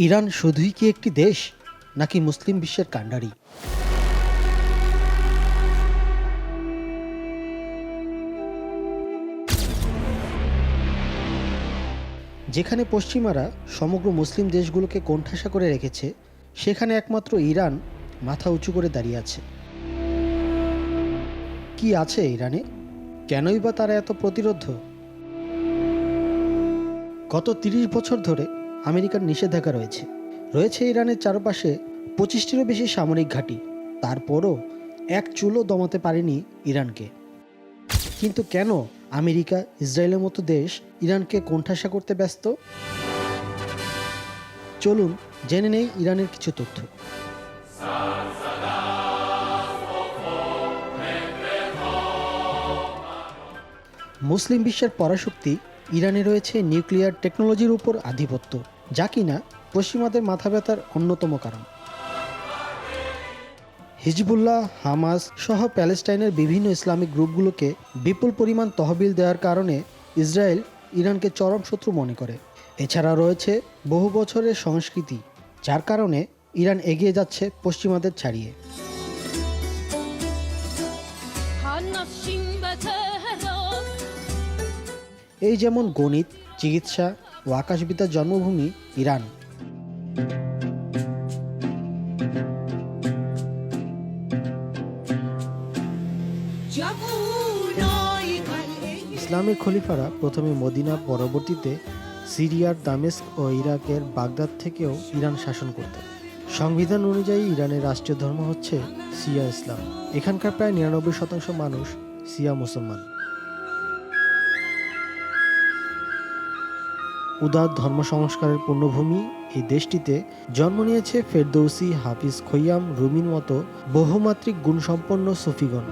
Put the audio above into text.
Iran শুধুই কি একটি দেশ, নাকি মুসলিম বিশ্বের কাণ্ডারি? যেখানে পশ্চিমারা সমগ্র মুসলিম দেশগুলোকে কোণঠাসা করে রেখেছে, সেখানে একমাত্র ইরান মাথা উঁচু করে দাঁড়িয়ে আছে। কি আছে ইরানে? কেনই বা তারা এত প্রতিরোধ? গত তিরিশ বছর ধরে আমেরিকার নিষেধাজ্ঞা রয়েছে। রয়েছে ইরানের চারপাশে পঁচিশটিরও বেশি সামরিক ঘাঁটি। তারপরও এক চুলও দমাতে পারেনি ইরানকে। কিন্তু কেন আমেরিকা ইসরায়েলের মতো দেশ ইরানকে কোণঠাসা করতে ব্যস্ত? চলুন জেনে নেই ইরানের কিছু তথ্য। মুসলিম বিশ্বের পরাশক্তি ইরানে রয়েছে নিউক্লিয়ার টেকনোলজির উপর আধিপত্য, যা কিনা পশ্চিমাদের মাথা ব্যথার অন্যতম কারণ। হিজবুল্লাহ, হামাস সহ প্যালেস্টাইনের বিভিন্ন ইসলামিক গ্রুপগুলোকে বিপুল পরিমাণ তহবিল দেওয়ার কারণে ইসরায়েল ইরানকে চরম শত্রু মনে করে। এছাড়া রয়েছে বহু বছরের সংস্কৃতি, যার কারণে ইরান এগিয়ে যাচ্ছে পশ্চিমাদের ছাড়িয়ে। এই যেমন গণিত, চিকিৎসা ও আকাশবিদ্যার জন্মভূমি ইরান। ইসলামের খলিফারা প্রথমে মদিনা, পরবর্তীতে সিরিয়ার, দামেস্ক ও ইরাকের বাগদাদ থেকেও ইরান শাসন করতেন সংবিধান অনুযায়ী ইরানের রাষ্ট্রীয় ধর্ম হচ্ছে সিয়া ইসলাম। এখানকার প্রায় নিরানব্বই শতাংশ মানুষ সিয়া মুসলমান। উদার ধর্ম সংস্কারের পূর্ণভূমি এই দেশটিতে জন্ম নিয়েছে ফেরদৌসি হাফিজ খৈয়াম রুমির মতো বহুমাত্রিক গুণসম্পন্ন সুফিগণ।